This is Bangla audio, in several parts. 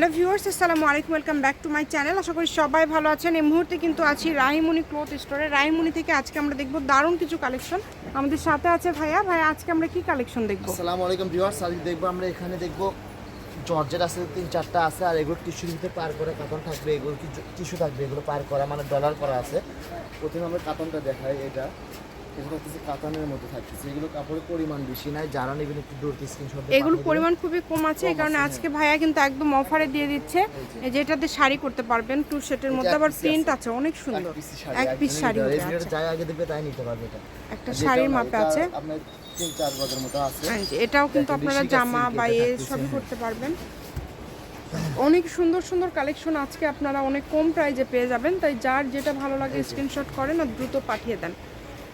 হ্যালো ভিউয়ার্স, আসসালামু আলাইকুম, welcome back to my channel. আশা করি সবাই ভালো আছেন। এই মুহূর্তে কিন্তু আছি রাহিমণি ক্লোথ স্টোরে। রাহিমণি থেকে আজকে আমরা দেখব দারুণ কিছু কালেকশন। আমাদের সাথে আছে ভাইয়া। ভাইয়া, আজকে আমরা কি কালেকশন দেখব? আসসালামু আলাইকুম ভিউয়ার্স, আজকে দেখব আমরা এখানে দেখব জর্জের আছে, তিন চারটা আছে, আর এগুলো টিস্যুর ভিতরে পার করা কাতন থাকবে। এগুলো টিস্যু থাকবে, এগুলো পার করা মানে ডলার করা আছে। প্রথমে আমরা কাতনটা দেখাই, এটা। এগুলো হচ্ছে কাতানের মতো থাকতেছে এগুলো কাপড়ের পরিমাণ বেশি নাই যারা নেবেন একটু দূর স্ক্রিনশট এগুলো পরিমাণ খুবই কম আছে এই কারণে আজকে ভাইয়া কিন্তু একদম অফারে দিয়ে দিচ্ছে যেটাতে শাড়ি করতে পারবেন টু সেটের মধ্যে আবার প্রিন্ট আছে। অনেক সুন্দর। এক পিস শাড়ি আচ্ছা। যাই আগে দেখবে তাই নিতে পারবে এটা। একটা শাড়ির না, মাপে আছে। তিন চার গজের মতো আছে। হ্যাঁ এটাও কিন্তু আপনারা জামা বা এ সবই হ্যাঁ। করতে পারবেন। অনেক সুন্দর সুন্দর কালেকশন আজকে আপনারা অনেক কম প্রাইজে পেয়ে যাবেন তাই যার যেটা ভালো লাগে স্ক্রিনশট করেন আর দ্রুত পাঠিয়ে দেন।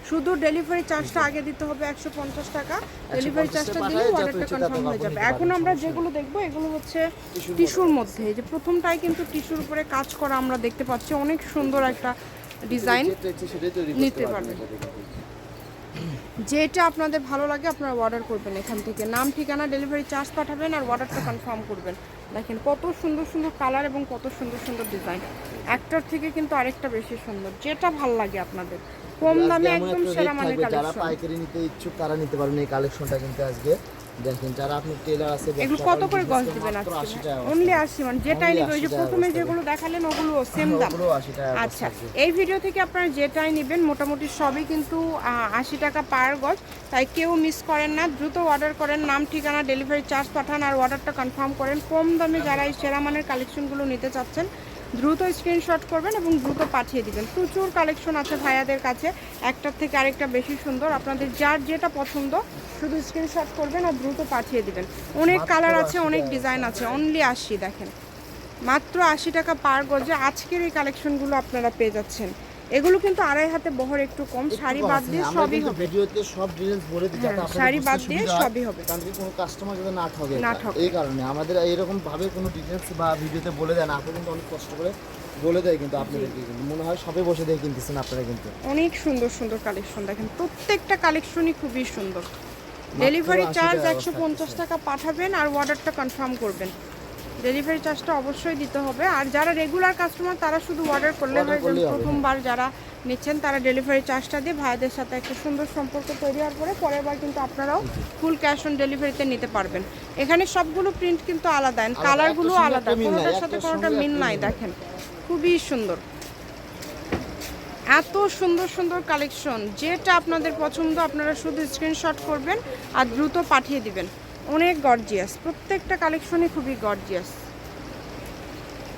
শুধু ডেলিভারি চার্জটা আগে দিতে হবে একশো পঞ্চাশ টাকা। ডেলিভারি চার্জটা দিলে ওয়ালেটটা অর্ডারটা কনফার্ম হয়ে যাবে। এখন আমরা যেগুলো দেখব এগুলো হচ্ছে টিস্যুর মধ্যে। যে প্রথমটাই কিন্তু টিস্যুর উপরে কাজ করা আমরা দেখতে পাচ্ছি। অনেক সুন্দর একটা ডিজাইন নিতে করতে পারবেন। পারবেন এটা দেখে। যেটা আপনাদের ভালো লাগে আপনারা অর্ডার করবেন এখান থেকে। নাম ঠিকানা ডেলিভারি চার্জ পাঠাবেন আর অর্ডারটা কনফার্ম করবেন। দেখেন কত সুন্দর সুন্দর কালার এবং কত সুন্দর সুন্দর ডিজাইন একটার থেকে কিন্তু আরেকটা বেশি সুন্দর। যেটা ভালো লাগে আপনাদের। কম দামে একদম সেরা মানের কালেকশন যারা পাইকারি নিতে ইচ্ছুক তারা নিতে পারবেন এই কালেকশনটা কিন্তু আজকে। দেখেন যারা আপনি টেলার আছে এগুলো কত করে গজ দিবেন আজকে? 80 অনলি থাকবে। আশি মানে যেটাই নিবে ওই যে প্রথমে যেগুলো দেখালেন ওগুলো সেম দাম। ওগুলো 80 টাকা আচ্ছা এই ভিডিও থেকে আপনারা যেটাই নেবেন মোটামুটি সবই কিন্তু আশি টাকা পার গজ। তাই কেউ মিস করেন না দ্রুত অর্ডার করেন নাম ঠিকানা ডেলিভারি চার্জ পাঠান আর অর্ডারটা কনফার্ম করেন। কম দামে যারা এই সেরা মানের কালেকশনগুলো নিতে চাচ্ছেন দ্রুত স্ক্রিনশট করবেন এবং দ্রুত পাঠিয়ে দিবেন। প্রচুর কালেকশন আছে ভাইয়াদের কাছে একটার থেকে আরেকটা বেশি সুন্দর। আপনাদের যার যেটা পছন্দ শুধু স্ক্রিনশট করবেন আর দ্রুত পাঠিয়ে দিবেন। অনেক কালার আছে অনেক ডিজাইন আছে। অনলি আশি দেখেন। মাত্র আশি টাকা পার গজে আজকের এই কালেকশনগুলো আপনারা পেয়ে যাচ্ছেন। এগুলো কিন্তু আড়াই হাতে বহর একটু কম শাড়ি বাদ দিয়ে সবই হবে। ভিডিওতে সব ডিটেইলস বলে দিই যাতে হ্যাঁ, শাড়ি বাদ দিয়ে সবই হবে। কারণ কোনো কাস্টমার যাতে না ঠকে না ঠকে। এই কারণে আমাদের এরকম ভাবে কোনো ডিটেইলস বা ভিডিওতে বলে দেন আপনি কিন্তু অনেক কষ্ট করে বলে দেয় কিন্তু আপনাদেরকে। কিন্তু মনে হয় সবে বসে দিয়ে কিনতেছেন আপনারা কিন্তু। অনেক সুন্দর সুন্দর কালেকশন দেখেন। প্রত্যেকটা কালেকশনই খুবই সুন্দর। ডেলিভারি চার্জ একশো পঞ্চাশ টাকা পাঠাবেন আর অর্ডারটা কনফার্ম করবেন। ডেলিভারি চার্জটা অবশ্যই দিতে হবে। আর যারা রেগুলার কাস্টমার তারা শুধু অর্ডার করলে হয় প্রথমবার যারা নিচ্ছেন তারা ডেলিভারি চার্জটা দিয়ে ভাইদের সাথে একটা সুন্দর সম্পর্ক তৈরি হওয়ার পরে পরের বার কিন্তু আপনারাও ফুল ক্যাশ অন ডেলিভারিতে নিতে পারবেন। এখানে সবগুলো প্রিন্ট কিন্তু আলাদা। কালারগুলো আলাদা কোনোটার সাথে কোনোটা মিল নাই। দেখেন। খুবই সুন্দর। এত সুন্দর সুন্দর কালেকশন যেটা আপনাদের পছন্দ, আপনারা শুধু স্ক্রিনশট করবেন আর দ্রুত পাঠিয়ে দিবেন। অনেক গর্জিয়াস প্রত্যেকটা কালেকশনই খুবই গর্জিয়াস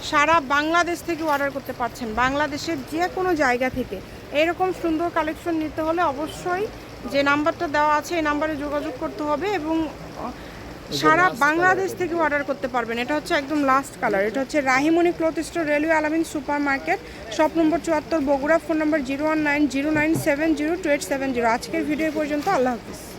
সারা বাংলাদেশ থেকে অর্ডার করতে পারছেন, বাংলাদেশের যে কোনো জায়গা থেকে। এরকম সুন্দর কালেকশন নিতে হলে অবশ্যই যে নাম্বারটা দেওয়া আছে, এই নাম্বারে যোগাযোগ করতে হবে এবং সারা বাংলাদেশ থেকে অর্ডার করতে পারবেন। এটা হচ্ছে একদম লাস্ট কালার এটা হচ্ছে Rahimoni cloth store railway Alamin super market shop number চুয়াত্তর Bogura phone number zero one nine zero nine seven zero two eight seven zero আজকের ভিডিও পর্যন্ত আল্লাহ হাফিজ।